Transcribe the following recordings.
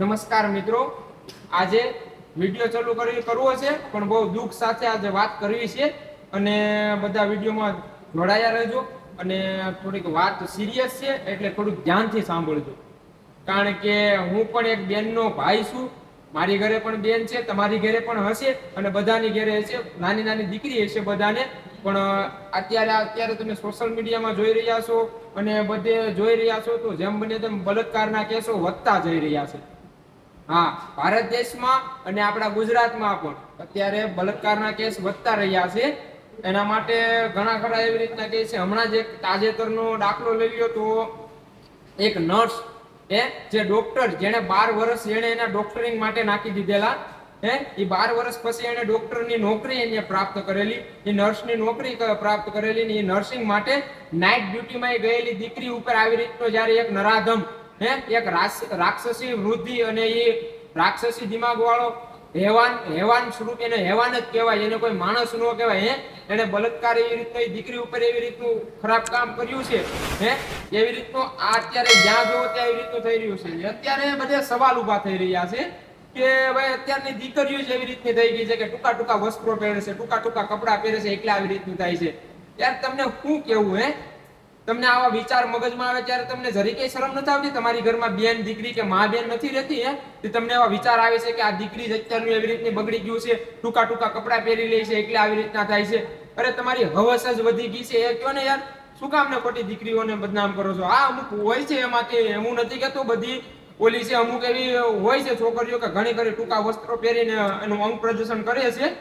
નમસ્કાર મિત્રો. આજે વીડિયો ચાલુ કરી કરવો છે, પણ બહુ દુઃખ સાથે આજે વાત કરવી છે. અને બધા વિડીયોમાં જોડાયા રહેજો અને થોડીક વાત સિરિયસ છે, એટલે થોડુંક ધ્યાનથી સાંભળજો. કારણ કે હું પણ એક બેનનો ભાઈ છું. મારી ઘરે પણ બેન છે, તમારી ઘરે પણ હશે અને બધાની ઘરે હશે. નાની નાની દીકરી હશે બધાને. પણ અત્યારે અત્યારે તમે સોશિયલ મીડિયામાં જોઈ રહ્યા છો અને બધે જોઈ રહ્યા છો તો જેમ બને તેમ બળાત્કારના કેસો વધતા જઈ રહ્યા છે. હા, ભારત દેશમાં અને આપણા ગુજરાતમાં પણ. અત્યારે બળાત્કારના કેસ વધતા રહ્યા છે. એના માટે ઘણા ખરા એવી રીતના કેસ છે, હમણાં જ એક તાજેતરનો દાખલો લઈ લ્યો તો એક નર્સ એ જે ડોક્ટર જેણે બાર વર્ષ એણે એના ડોક્ટરિંગ માટે નાખી દીધેલા હે, એ બાર વર્ષ પછી એણે ડોક્ટરની નોકરી એને પ્રાપ્ત કરેલી. એ નર્સની નોકરી પ્રાપ્ત કરેલી ને એ નર્સિંગ માટે નાઇટ ડ્યુટીમાં ગયેલી દીકરી ઉપર આવી રીતનો જ્યારે એક નરાધમ હે? એક રાક્ષસી વૃદ્ધિ અને એ રાક્ષસી દિમાગ વાળો હેવાન હેવાન સ્વરૂપ એને હેવાન જ કહેવાય. એને કોઈ માણસ ન કહેવાય. હે? એને બળાત્કાર એવી રીતનો દીકરી ઉપર એવી રીતનું ખરાબ કામ કર્યું છે. હે? એવી રીતનું આ અત્યારે જ્યાં જોવો ત્યાં એવી રીતનું થઈ રહ્યું છે. અત્યારે બધે સવાલ ઊભા થઈ રહ્યા છે કે ભાઈ અત્યારની દીકરીઓ જ એવી રીતની થઈ ગઈ છે કે ટૂંકા ટૂંકા વસ્ત્રો પહેરે છે, ટૂંકા ટૂંકા કપડાં પહેરે છે એટલે આવી રીતનું થાય છે. યાર, તમને શું કેવું, હે? તમને આવા વિચાર મગજમાં આવે ત્યારે તમને જરી કઈ શરમ નથી આવતી? તમારી ઘરમાં બેન, દીકરી કે મા બેન નથી રહેતી, હે? તે તમને એવા વિચાર આવે છે કે આ દીકરી અત્યારનું એવી રીતની બગડી ગયું છે, ટૂંકા ટૂંકા કપડાં પહેરી લે છે, એટલે આવી રીતના થાય છે. અરે તમારી હવસ જ વધી ગઈ છે, એ કયો ને યાર? શું કામ ને ખોટી દીકરીઓને બદનામ કરો છો? આ અમુક હોય છે એમાં કે હું નથી કહેતો બધી ઓલી છે અમુક એવી હોય છે છોકરીઓ કે ઘણી ઘણી ટૂંકા વસ્ત્રો પહેરીને એનું અંગ પ્રદર્શન કરે છે.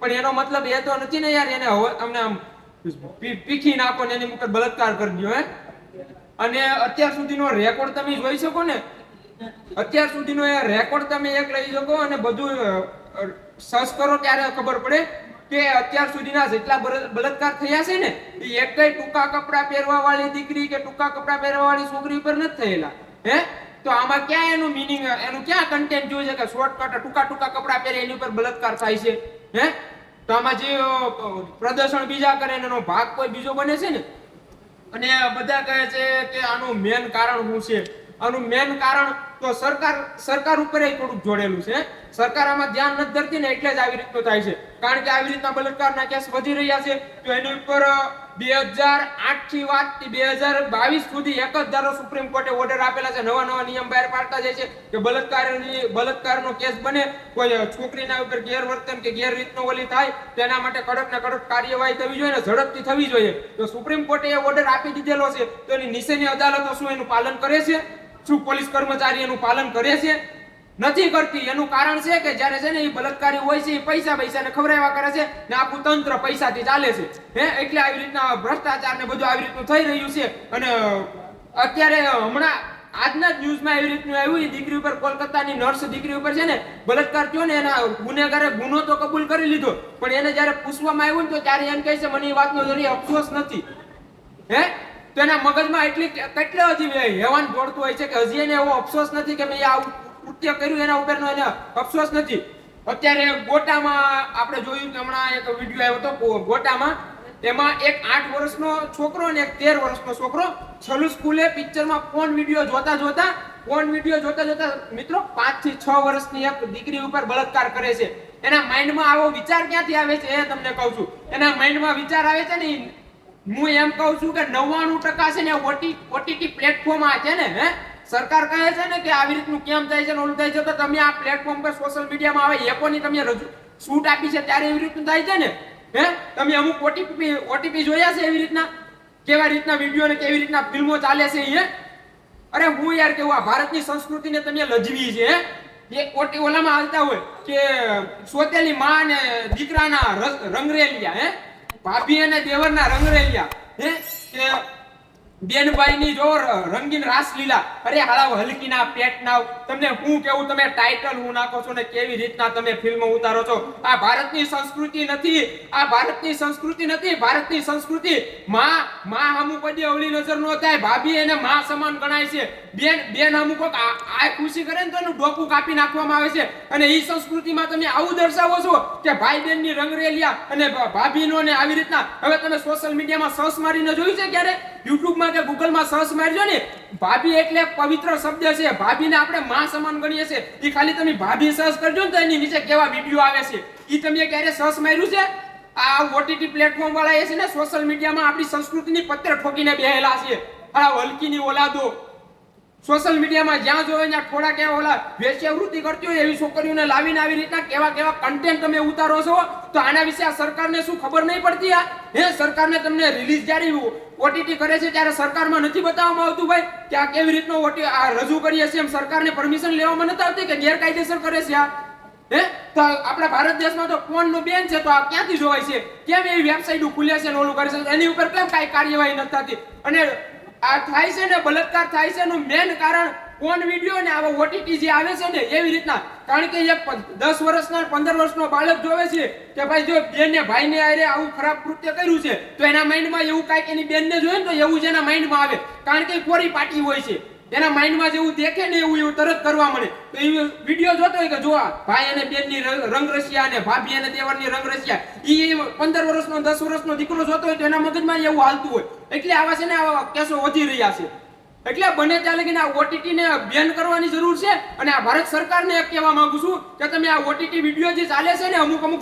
પણ એનો મતલબ એ તો નથી ને યાર, એને હવે તમને આમ પીખી નાખો ને એની ઉપર બળાત્કાર કરજો હે? અને અત્યાર સુધીનો રેકોર્ડ તમે જોઈ શકો ને? અત્યાર સુધીનો એ રેકોર્ડ તમે એક લઈ શકો અને બધું સર્ચ કરો ત્યારે ખબર પડે કે અત્યાર સુધીના જેટલા બળ- બળાત્કાર થયા છે ને, એ એકય ટૂંકા કપડાં પહેરવા વાળી દીકરી કે ટૂંકા કપડાં પહેરવા વાળી છોકરી ઉપર નથી થયેલા, હે? તો આમાં ક્યાં એનું મિનિંગ એનું ક્યાં કન્ટેન્ટ જોઈ છે કે શોર્ટકટ ટૂંકા ટૂંકા કપડાં પહેરે એની ઉપર બળાત્કાર થાય છે, હે? તો આમાં જે પ્રદર્શન બીજા કરે એનો ભાગ કોઈ બીજો બને છે ને? અને બધા કહે છે કે આનું મેન કારણ શું છે? આનું મેન કારણ તો સરકાર સરકાર ઉપર થોડુંક જોડેલું છે. સરકાર આમાં ધ્યાન નથી ધરતી ને એટલે જ આવી રીતનું થાય છે. કારણ કે આવી રીતના બળાત્કારના કેસ વધી રહ્યા છે. તો એની ઉપર બે હજાર આઠથી વાતથી બે હજાર બાવીસ સુધી એક જ ધારો સુપ્રીમ કોર્ટે ઓર્ડર આપેલા છે. નવા નવા નિયમ બહાર પાડતા જાય છે કે બલાત્કાર નો કેસ બને, કોઈ છોકરીના ઉપર ગેરવર્તન કે ગેરરીતનો ઓલી થાય, તેના માટે કડક ને કડક કાર્યવાહી થવી જોઈએ ને ઝડપથી થવી જોઈએ. તો સુપ્રીમ કોર્ટે એ ઓર્ડર આપી દીધેલો છે. તો એની નીચેની અદાલતો શું એનું પાલન કરે છે? શું પોલીસ કર્મચારી એનું પાલન કરે છે? નથી કરતી. એનું કારણ છે કે જ્યારે છે ને એ બળાત્કારી હોય છે, એ પૈસા પૈસા ને ખવડાવ્યા કરે છે ને આખું તંત્ર પૈસાથી ચાલે છે. હે? એટલે આવી રીતના ભ્રષ્ટાચાર ને બધું આવી રીતનું થઈ રહ્યું છે. અને અત્યારે હમણાં આજના જ ન્યૂઝમાં એવી રીતનું આવ્યું. એ દીકરી ઉપર, કોલકાતાની નર્સ દીકરી ઉપર છે ને બળાત્કાર થયો ને એના ગુનેગારે ગુનો તો કબૂલ કરી લીધો. પણ એને જ્યારે પૂછવામાં આવ્યું ને તો ત્યારે એમ કહે છે, મને એ વાતનો જરી અફસોસ નથી. હે? તો એના મગજમાં એટલી કેટલો હજી હેવાન દોડતું હોય છે કે હજી એને એવો અફસોસ નથી કે મેં આવું કૃત્ય કર્યું, એના ઉપરનો એને અફસોસ નથી. અત્યારે ગોટામાં આપણે જોયું કે હમણાં એક વીડિયો આવ્યો હતો ગોટામાં. એમાં એક આઠ વર્ષનો છોકરો અને એક તેર વર્ષનો છોકરો છલું સ્કૂલે પિક્ચરમાં ફોન વીડિયો જોતા જોતા ફોન વીડિયો જોતા જોતા મિત્રો પાંચથી છ વર્ષની એક દીકરી ઉપર બળાત્કાર કરે છે. એના માઇન્ડમાં આવો વિચાર ક્યાંથી આવે છે એ તમને કહું છું. એના માઇન્ડમાં વિચાર આવે છે ને હું એમ કહું છું કે નવ્વાણું ટકા છે ને ઓટી ઓટીટી પ્લેટફોર્મ આ છે ને, હે? સરકાર કહે છે ને કે આવી રીતનું કેમ થાય છે ને ઓલું થાય છે, તો તમે આ પ્લેટફોર્મ પર સોશિયલ મીડિયામાં આવે એપોની તમે રજૂ શૂટ આપી છે ત્યારે એવી રીતનું થાય છે ને, હે? તમે અમુક ઓટીપી ઓટીપી જોયા છે એવી રીતના? કેવા રીતના વીડિયો ને કેવી રીતના ફિલ્મો ચાલે છે એ? અરે હું યાર કેવું, આ ભારતની સંસ્કૃતિને તમે લજવી છે? એ ઓટી ઓલામાં હાલતા હોય કે સોતેલી માં અને દીકરાના રંગરેલિયા, હે? ભાભી અને દેવરના ગયા હે? કે બેનભાઈની જો રંગીન રાસલીલા. અરે હાલા હલકીના, પેટના, તમને હું કેવું, તમે ટાઇટલ હું નાખો છો ને કેવી રીતના તમે ફિલ્મ ઉતારો છો? આ ભારતની સંસ્કૃતિ નથી, આ ભારતની સંસ્કૃતિ નથી, ભારતની સંસ્કૃતિ માં માં હમુ કદી અવળી નજર નો થાય, ભાભી એને માં સમાન ગણાય છે. બેન બેન હમુ કોક આ ખુશી કરે ને તો એનું ડોકું કાપી નાખવામાં આવે છે. અને એ સંસ્કૃતિમાં તમે આવું દર્શાવો છો કે ભાઈ બેનની રંગરેલિયા અને ભાભીનો ને આવી રીતના હવે તમે સોશિયલ મીડિયામાં સસ મારીને જોયું છે ક્યારે? યુટ્યુબમાં કે ગૂગલમાં સર્ચ મારજો ને, ભાભી એટલે પવિત્ર શબ્દ છે. ભાભીને આપણે માં સમાન ગણીએ છીએ. એ ખાલી તમે ભાભી સર્ચ કરજો ને તો એની નીચે કેવા વીડિયો આવે છે. એ તમે ક્યારે સર્ચ માર્યું છે? આ ઓટીટી પ્લેટફોર્મ વાળા એ છે ને સોશિયલ મીડિયામાં આપણી સંસ્કૃતિની પત્ર ઠોકીને બેહેલા છે. આ હલકીની ઓલાદો. સોશિયલ મીડિયામાં જ્યાં જોવે ત્યાં થોડા કેવા ઓલા વેશ્યાવૃત્તિ કરતી હોય એવી છોકરીઓને લાવીને આવી રીતના કેવા કેવા કન્ટેન્ટ તમે ઉતારો છો, તો આના વિશે આ સરકારને શું ખબર નહીં પડતી આ? હે, સરકારને તમને રિલીઝ જ્યારે ઓટીટી કરે છે ત્યારે સરકારમાં નથી બતાવવામાં આવતું ભાઈ, કે આ કેવી રીતનો ઓટી આ રજૂ કરીએ છીએ એમ સરકારને પરમિશન લેવામાં નથી આવતી કે ગેરકાયદેસર કરે છે આ? હે, તો આપણા ભારત દેશમાં તો ફોનનું બેન છે તો આ ક્યાંથી જોવાય છે? કેમ એવી વેબસાઇટ ખુલે છે ને ઓલું કરે છે? એની ઉપર કેમ કાંઈ કાર્યવાહી નથી થતી? અને આ થાય છે ને, બળાત્કાર થાય છે એનું મેન કારણ ફોન વીડિયો ને આવા ઓટીટી જે આવે છે ને, એવી રીતના. કારણ કે એક દસ વર્ષના પંદર વર્ષનો બાળક જોવે છે કે ભાઈ જો બેન ને ભાઈ ને આરે આવું ખરાબ કૃત્ય કર્યું છે, તો એના માઇન્ડમાં એવું કાંઈક એની બેન ને જોઈએ ને તો એવું જ એના માઇન્ડમાં આવે. કારણ કે કોરી પાટી હોય છે. એના માઇન્ડમાં જેવું દેખે ને એવું એવું તરત કરવા મળે. તો એ વીડિયો જોતો હોય કે જો ભાઈ અને બેનની રંગ- રંગરસિયા અને ભાભી અને દેવરની રંગરસિયા એ પંદર વર્ષનો, દસ વર્ષનો દીકરો જોતો હોય તો એના મગજમાં એવું હાલતું હોય. એટલે આવા છે ને આવા કેસો વધી રહ્યા છે. એટલે બને ત્યાં લગીને આ ઓટીટી ને બેન કરવાની જરૂર છે અને આ ભારત સરકારને એક કહેવા માંગુ છું કે તમે આ ઓટીટી વીડિયો જે ચાલે છે ને અમુક અમુક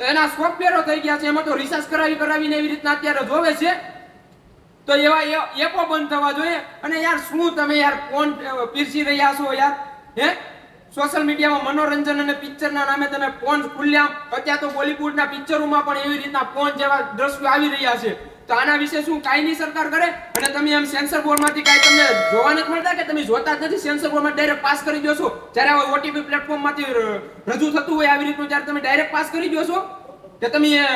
એના સોફ્ટવેરો થઈ ગયા છે, એમાં તો રિસર્ચ કરાવી કરાવીને એવી રીતના અત્યારે જોવે છે. તો એવા એ- એપો બંધ થવા જોઈએ. અને યાર શું તમે યાર ફોન પીરસી રહ્યા છો યાર? હે? સોશિયલ મીડિયામાં મનોરંજન અને પિક્ચરના નામે તમે ફોન ખુલ્યા. અત્યારે તો બોલીવુડના પિક્ચરોમાં પણ એવી રીતના ફોન જેવા દ્રશ્યો આવી રહ્યા છે. તો આના વિશે શું કાંઈ નહીં સરકાર કરે? અને તમે એમ સેન્સર બોર્ડમાંથી કાંઈ તમને જોવા નથી મળતા કે તમે જોતા જ નથી? સેન્સર બોર્ડમાં ડાયરેક્ટ પાસ કરી દો છો. જ્યારે હવે ઓટીપી પ્લેટફોર્મમાંથી રજૂ થતું હોય આવી રીતનું જ્યારે તમે ડાયરેક્ટ પાસ કરી દો છો. કે તમે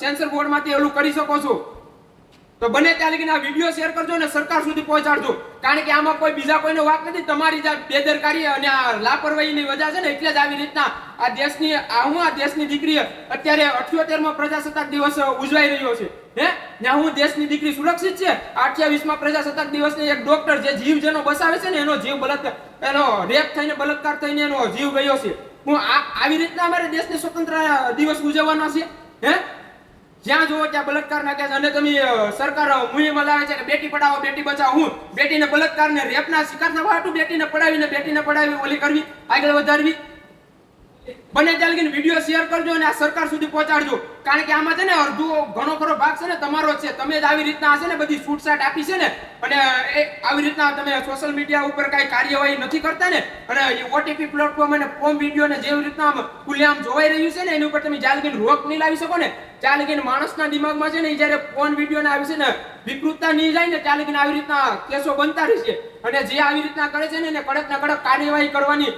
સેન્સર બોર્ડમાંથી ઓલું કરી શકો છો. તો બને ત્યાં લગીને આ વીડિયો શેર કરજો અને સરકાર સુધી પહોંચાડજો. કારણ કે આમાં કોઈ બીજા કોઈનો વાત નથી. તમારી જ બેદરકારી અને આ લાપરવાહીની વજહ છે ને એટલે જ આવી રીતના આ દેશની આ હું આ દેશની દીકરી અત્યારે અઠ્યોતેરમો પ્રજાસત્તાક દિવસ ઉજવાઈ રહ્યો છે. હે? ને હું દેશની દીકરી સુરક્ષિત છે? 28 માં પ્રજાસત્તાક દિવસની એક ડોક્ટર જે જીવ જેનો બસાવે છે ને એનો જીવ બલાત્કાર એનો રેપ થઈને બલાત્કાર થઈને એનો જીવ ગયો છે. હું આ આવી રીતના અમારે દેશની સ્વતંત્ર દિવસ ઉજવવાનો છે. હે? જ્યાં જોવો ત્યાં બળાત્કાર ના કેસ અને તમે સરકાર મુહિમ લાવે છે કે બેટી પડાવો બેટી બચાવો. હું બેટીને બળાત્કાર ને રેપના શિકાર થવા બેટીને પડાવીને બેટીને પડાવી, ઓલી કરવી, આગળ વધારવી. બને ત્યાં લગીને વીડિયો શેર કરજો અને આ સરકાર સુધી પહોંચાડજો. કારણ કે આમાં છે ને અડધો, ઘણો ખરો ભાગ છે ને તમારો છે. તમે જ આવી રીતના હશે ને બધી છૂટછાટ આપી છે ને. અને આવી રીતના તમે સોશિયલ મીડિયા ઉપર કાંઈ કાર્યવાહી નથી કરતા ને. અને ઓટીપી પ્લેટફોર્મ અને ફોર્મ વીડિયો ને જેવી રીતના આમ ખુલ્લેઆમ જોવાઈ રહ્યું છે ને, એની ઉપર તમે જ્યાં લગીને રોક નહીં લાવી શકો ને ત્યાં લગીને માણસના દિમાગમાં છે ને જ્યારે ફોન વીડિયો ને આવી છે ને, વિકૃતતા નહીં જાય ને, ત્યાં લગીને આવી રીતના કેસો બનતા રહેશે અને જે આવી રીતના કરે છે ને, એને કડક ના કડક કાર્યવાહી કરવાની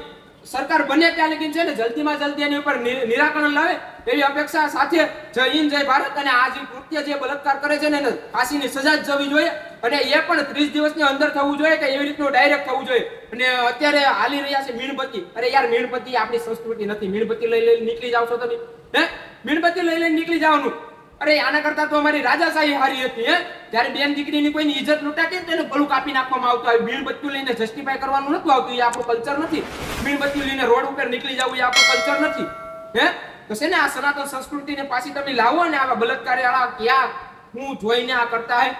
સરકાર બને ત્યાં લગી છે ને જલ્દીમાં જલ્દી એની ઉપર નિરાકરણ લાવે એવી અપેક્ષા સાથે જય હિન્દ, જય ભારત અને આ જે કૃત્ય જે બલાત્કાર કરે છે ને એને ફાંસીની સજા જ જવી જોઈએ અને એ પણ ત્રીસ દિવસની અંદર થવું જોઈએ કે એવી રીતનું ડાયરેક્ટ થવું જોઈએ. અને અત્યારે હાલી રહ્યા છે મીણબત્તી. અરે યાર મીણબત્તી આપણી સંસ્કૃતિ નથી. મીણબત્તી લઈ લઈને નીકળી જાવ છો તમે. હે? મીણબત્તી લઈ લઈને નીકળી જવાનું. અરે, આના કરતા તો અમારી રાજાશાહી હારી હતી, હે? જ્યારે બેન દીકરીની કોઈની ઇજ્જત લૂંટાતી કે તો એનું ગળું કાપી નાખવામાં આવતું હોય મીણબત્તી લઈને જસ્ટિફાય કરવાનું નતું આવતું એ આપણું કલ્ચર નથી. મીણબત્તી લઈને રોડ ઉપર નીકળી જવું એ આપણું કલ્ચર નથી. હે? તો છે ને આ સનાતન સંસ્કૃતિને પાછી તમે લાવો ને આવા બળાત્કારી વાળા ક્યાં હું જોઈને આ કરતા હે?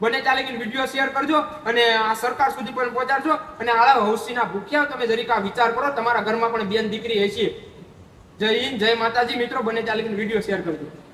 બને ચાલે કે વીડિયો શેર કરજો અને આ સરકાર સુધી પણ પહોંચાડજો. અને આળા હૌસીના ભૂખ્યા તમે જરીક આ વિચાર કરો, તમારા ઘરમાં પણ બેન દીકરી હશે. જય હિન્દ, જય માતાજી. મિત્રો, બને ચાલે કે વીડિયો શેર કરજો.